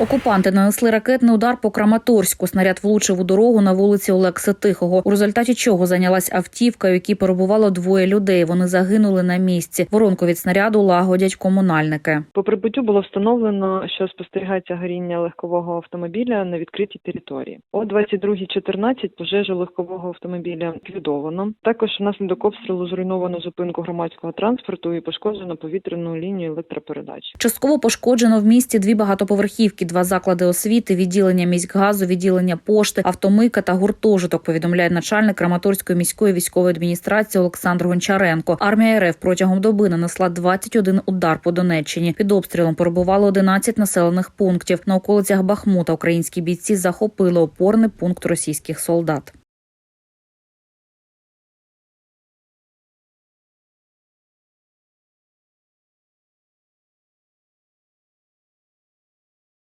Окупанти нанесли ракетний удар по Краматорську. Снаряд влучив у дорогу на вулиці Олекси Тихого, у результаті чого зайнялась автівка, в якій перебувало двоє людей. Вони загинули на місці. Воронку від снаряду лагодять комунальники. По прибуттю було встановлено, що спостерігається горіння легкового автомобіля на відкритій території. О 22.14 пожежу легкового автомобіля ліквідовано. Також внаслідок обстрілу зруйновано зупинку громадського транспорту і пошкоджено повітряну лінію електропередач. Частково пошкоджено в місті дві багатоповерхівки, два заклади освіти, відділення міськгазу, відділення пошти, автомийка та гуртожиток. Повідомляє начальник Краматорської міської військової адміністрації Олександр Гончаренко. Армія РФ протягом доби нанесла 21 удар по Донеччині. Під обстрілом перебувало 11 населених пунктів. На околицях Бахмута українські бійці захопили опорний пункт російських солдат.